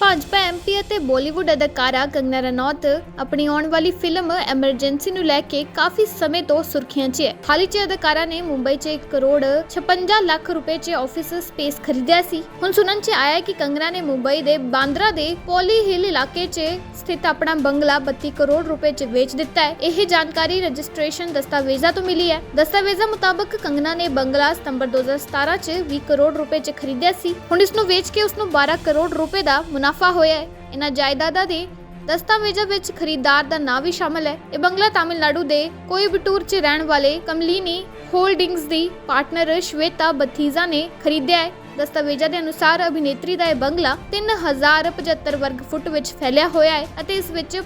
Bhajpa MP ਅਤੇ ਬਾਲੀਵੁੱਡ ਅਦਾਕਾਰਾ ਕੰਗਨਾ ਰਣੌਤ ਆਪਣੀ ਆਉਣ ਵਾਲੀ ਫਿਲਮ ਐਮਰਜੈਂਸੀ ਨੂੰ ਲੈ ਕੇ ਕਾਫੀ ਸਮੇਂ ਤੋਂ ਸੁਰਖੀਆਂ 'ਚ ਹੈ। ਹਾਲ ਹੀ 'ਚ ਅਦਾਕਾਰਾ ਨੇ ਮੁੰਬਈ 'ਚ 1 ਕਰੋੜ 56 ਲੱਖ ਰੁਪਏ 'ਚ ਆਫਿਸ ਸਪੇਸ ਖਰੀਦਿਆ ਸੀ। ਹੁਣ ਸੁਣਨ 'ਚ ਆਇਆ ਹੈ ਕਿ ਕੰਗਨਾ ਨੇ ਮੁੰਬਈ ਦੇ ਬਾਂਦਰਾ ਦੇ ਪੋਲੀ ਹਿਲ ਇਲਾਕੇ 'ਚ ਸਥਿਤ ਆਪਣਾ ਬੰਗਲਾ 32 ਕਰੋੜ ਰੁਪਏ 'ਚ ਵੇਚ ਦਿੱਤਾ ਹੈ। ਇਹ ਜਾਣਕਾਰੀ ਰਜਿਸਟ੍ਰੇਸ਼ਨ ਦਸਤਾਵੇਜ਼ਾਂ ਤੋਂ ਮਿਲੀ ਹੈ। ਦਸਤਾਵੇਜ਼ਾਂ ਮੁਤਾਬਕ ਕੰਗਨਾ ਨੇ ਬੰਗਲਾ ਸਤੰਬਰ 2017 'ਚ 20 ਕਰੋੜ ਰੁਪਏ 'ਚ ਖਰੀਦਿਆ ਸੀ। ਹੁਣ ਇਸ ਨੂੰ ਵੇਚ ਕੇ ਉਸ ਨੂੰ 12 ਕਰੋੜ ਰੁਪਏ ਦਾ ਮੁਨਾਫਾ ਹੋਇਆ ਹੈ। ਇਹਨਾਂ ਜਾਇਦਾਦਾਂ ਦੇ ਦਸਤਾਵੇਜ਼ਾਂ ਵਿੱਚ ਖਰੀਦਦਾਰ ਦਾ ਨਾਂ ਵੀ ਸ਼ਾਮਲ ਹੈ। ਇਹ ਬੰਗਲਾ ਤਾਮਿਲਨਾਡੂ ਦੇ ਕੋਇਬਟੂਰ 'ਚ ਰਹਿਣ ਵਾਲੇ ਕਮਲੀਨੀ ਹੋਲਡਿੰਗਸ ਦੀ ਪਾਰਟਨਰ ਸ਼ਵੇਤਾ ਬਥੀਜ਼ਾ ਨੇ ਖਰੀਦਿਆ ਹੈ। ਦਸਤਾਵੇਜ਼ਾਂ ਦੇ ਅਨੁਸਾਰ ਅਭਿਨੇਤਰੀ ਦਾ ਇਹ ਬੰਗਲਾ 3075 ਵਰਗ ਫੁੱਟ ਵਿੱਚ ਫੈਲਿਆ ਹੋਇਆ ਹੈ ਅਤੇ ਇਸ ਵਿੱਚ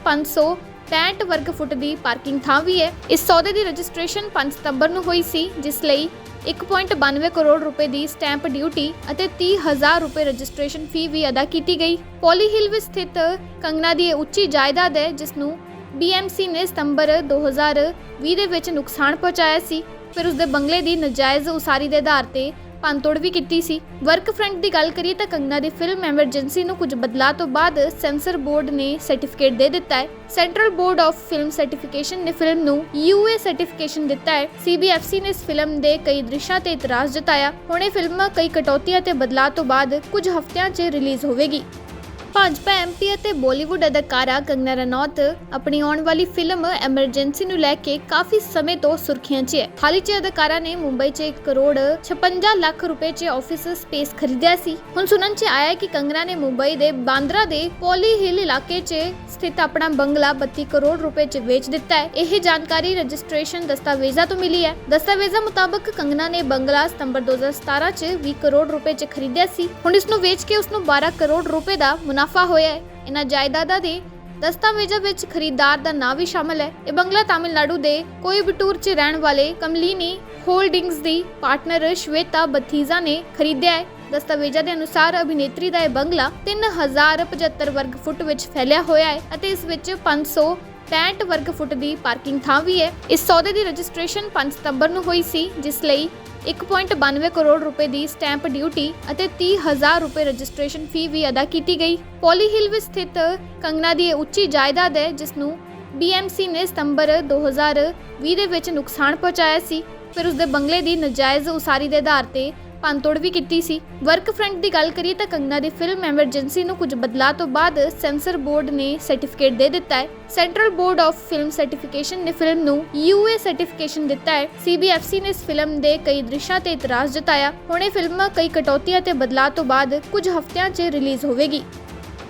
565 ਵਰਗ ਫੁੱਟ ਦੀ ਪਾਰਕਿੰਗ ਥਾਂ ਵੀ ਹੈ। ਇਸ ਸੌਦੇ ਦੀ ਰਜਿਸਟ੍ਰੇਸ਼ਨ 5 ਸਤੰਬਰ ਨੂੰ ਹੋਈ ਸੀ, ਜਿਸ ਲਈ 1.92 ਕਰੋੜ ਰੁਪਏ ਦੀ ਸਟੈਂਪ ਡਿਊਟੀ ਅਤੇ 30000 ਰੁਪਏ ਰਜਿਸਟ੍ਰੇਸ਼ਨ ਫੀ ਵੀ ਅਦਾ ਕੀਤੀ ਗਈ। ਪੋਲੀ ਹਿਲ ਵਿੱਚ ਸਥਿਤ ਕੰਗਨਾ ਦੀ ਇਹ ਉੱਚੀ ਜਾਇਦਾਦ ਹੈ, ਜਿਸ ਨੂੰ BMC ਨੇ ਸਤੰਬਰ 2020 ਦੇ ਵਿੱਚ ਨੁਕਸਾਨ ਪਹੁੰਚਾਇਆ ਸੀ। ਫਿਰ ਉਸ ਦੇ ਬੰਗਲੇ ਦੀ ਨਜਾਇਜ਼ ਉਸਾਰੀ ਦੇ ਆਧਾਰ ਤੇ ਭੰਨਤੋੜ ਵੀ ਕੀਤੀ ਸੀ। ਵਰਕ ਫਰੰਟ ਦੀ ਗੱਲ ਕਰੀਏ ਤਾਂ ਕੰਗਨਾ ਦੀ ਫਿਲਮ ਐਮਰਜੈਂਸੀ ਨੂੰ ਕੁਝ ਬਦਲਾਅ ਤੋਂ ਬਾਅਦ ਸੈਂਸਰ ਬੋਰਡ ਨੇ ਸਰਟੀਫਿਕੇਟ ਦੇ ਦਿੱਤਾ ਹੈ। Central board of film certification ਨੇ ਫਿਲਮ ਨੂੰ UA ਸਰਟੀਫਿਕੇਸ਼ਨ ਦਿੱਤਾ ਹੈ। CBFC ਨੇ ਇਸ ਫਿਲਮ ਦੇ ਕਈ ਦ੍ਰਿਸ਼ਾਂ ਤੇ ਇਤਰਾਜ਼ ਜਤਾਇਆ। ਹੁਣ ਇਹ ਫਿਲਮ ਕਈ ਕਟੌਤੀਆਂ ਤੇ ਬਦਲਾਅ ਤੋਂ ਬਾਅਦ ਕੁਝ ਹਫ਼ਤਿਆਂ 'ਚ ਰਿਲੀਜ਼ ਹੋਵੇਗੀ। ਭਾਜਪਾ ਐਮਪੀ ਅਤੇ ਬਾਲੀਵੁੱਡ ਅਦਾਕਾਰਾ ਕੰਗਨਾ ਰਣੌਤ ਆਪਣੀ ਆਉਣ ਵਾਲੀ ਫਿਲਮ ਐਮਰਜੈਂਸੀ ਨੂੰ ਲੈ ਕੇ ਕਾਫੀ ਸਮੇਂ ਤੋਂ ਸੁਰਖੀਆਂ 'ਚ ਹੈ। ਹਾਲ ਹੀ 'ਚ ਅਦਾਕਾਰਾ ਨੇ ਮੁੰਬਈ 'ਚ 1 ਕਰੋੜ 56 ਲੱਖ ਰੁਪਏ 'ਚ ਆਫਿਸ ਸਪੇਸ ਖਰੀਦਿਆ ਸੀ। ਹੁਣ ਸੁਣਨ 'ਚ ਆਇਆ ਹੈ ਕਿ ਕੰਗਨਾ ਨੇ ਮੁੰਬਈ ਦੇ ਬਾਂਦਰਾ ਦੇ ਪੋਲੀ ਹਿਲ ਇਲਾਕੇ 'ਚ ਸਥਿਤ ਆਪਣਾ ਬੰਗਲਾ 32 ਕਰੋੜ ਰੁਪਏ 'ਚ ਵੇਚ ਦਿੱਤਾ ਹੈ। ਇਹ ਜਾਣਕਾਰੀ ਰਜਿਸਟ੍ਰੇਸ਼ਨ ਦਸਤਾਵੇਜ਼ਾਂ ਤੋਂ ਮਿਲੀ ਹੈ। ਦਸਤਾਵੇਜ਼ਾਂ ਮੁਤਾਬਕ ਕੰਗਨਾ ਨੇ ਬੰਗਲਾ ਸਤੰਬਰ 2017 'ਚ 20 ਕਰੋੜ ਰੁਪਏ 'ਚ ਖਰੀਦਿਆ ਸੀ। ਹੁਣ ਇਸ ਨੂੰ ਵੇਚ ਕੇ ਉਸ ਨੂੰ 12 ਕਰੋੜ ਰੁਪਏ ਦਾ ਮੁਨਾਫਾ ਹੋਇਆ ਹੈ। ਇਹਨਾਂ ਜਾਇਦਾਦਾਂ ਦੇ ਦਸਤਾਵੇਜ਼ਾਂ ਵਿੱਚ ਖਰੀਦਦਾਰ ਦਾ ਨਾਂ ਵੀ ਸ਼ਾਮਲ ਹੈ। ਇਹ ਬੰਗਲਾ ਤਾਮਿਲਨਾਡੂ ਦੇ ਕੋਇਬਟੂਰ 'ਚ ਰਹਿਣ ਵਾਲੇ ਕਮਲੀਨੀ ਹੋਲਡਿੰਗਸ ਦੀ ਪਾਰਟਨਰ ਸ਼ਵੇਤਾ ਬਥੀਜ਼ਾ ਨੇ ਖਰੀਦਿਆ ਹੈ। ਦਸਤਾਵੇਜ਼ਾਂ ਦੇ ਅਨੁਸਾਰ ਅਭਿਨੇਤਰੀ ਦਾ ਇਹ ਬੰਗਲਾ 3075 ਵਰਗ ਫੁੱਟ ਵਿੱਚ ਫੈਲਿਆ ਹੋਇਆ ਹੈ ਅਤੇ ਇਸ ਵਿੱਚ 565 ਵਰਗ ਫੁੱਟ ਦੀ ਪਾਰਕਿੰਗ ਥਾਂ ਵੀ ਹੈ। ਇਸ ਸੌਦੇ ਦੀ ਰਜਿਸਟ੍ਰੇਸ਼ਨ 5 ਸਤੰਬਰ ਨੂੰ ਹੋਈ ਸੀ, ਜਿਸ ਲਈ 1.92 ਕਰੋੜ ਰੁਪਏ ਦੀ ਸਟੈਂਪ ਡਿਊਟੀ ਅਤੇ 30000 ਰੁਪਏ ਰਜਿਸਟ੍ਰੇਸ਼ਨ ਫੀ ਵੀ ਅਦਾ ਕੀਤੀ ਗਈ। ਪੋਲੀ ਹਿਲ ਵਿੱਚ ਸਥਿਤ ਕੰਗਨਾ ਦੀ ਇਹ ਉੱਚੀ ਜਾਇਦਾਦ ਹੈ, ਜਿਸ ਨੂੰ BMC ਨੇ ਸਤੰਬਰ 2020 ਦੇ ਵਿੱਚ ਨੁਕਸਾਨ ਪਹੁੰਚਾਇਆ ਸੀ। ਫਿਰ ਉਸ ਦੇ ਬੰਗਲੇ ਦੀ ਨਜਾਇਜ਼ ਉਸਾਰੀ ਦੇ ਆਧਾਰ ਤੇ ਭੰਨਤੋੜ ਵੀ ਕੀਤੀ ਸੀ। ਵਰਕ ਫਰੰਟ ਦੀ ਗੱਲ ਕਰੀਏ ਤਾਂ ਕੰਗਨਾ ਦੀ ਫਿਲਮ ਐਮਰਜੈਂਸੀ ਨੂੰ ਕੁਝ ਬਦਲਾਅ ਤੋਂ ਬਾਅਦ ਸੈਂਸਰ ਬੋਰਡ ਨੇ ਸਰਟੀਫਿਕੇਟ ਦੇ ਦਿੱਤਾ ਹੈ। Central board of film certification ਨੇ ਫਿਲਮ ਨੂੰ UA ਸਰਟੀਫਿਕੇਸ਼ਨ ਦਿੱਤਾ ਹੈ। CBFC ਨੇ ਇਸ ਫਿਲਮ ਦੇ ਕਈ ਦ੍ਰਿਸ਼ਾਂ ਤੇ ਇਤਰਾਜ਼ ਜਤਾਇਆ। ਹੁਣ ਇਹ ਫਿਲਮ ਕਈ ਕਟੌਤੀਆਂ ਤੇ ਬਦਲਾਅ ਤੋਂ ਬਾਅਦ ਕੁਝ ਹਫ਼ਤਿਆਂ 'ਚ ਰਿਲੀਜ਼ ਹੋਵੇਗੀ।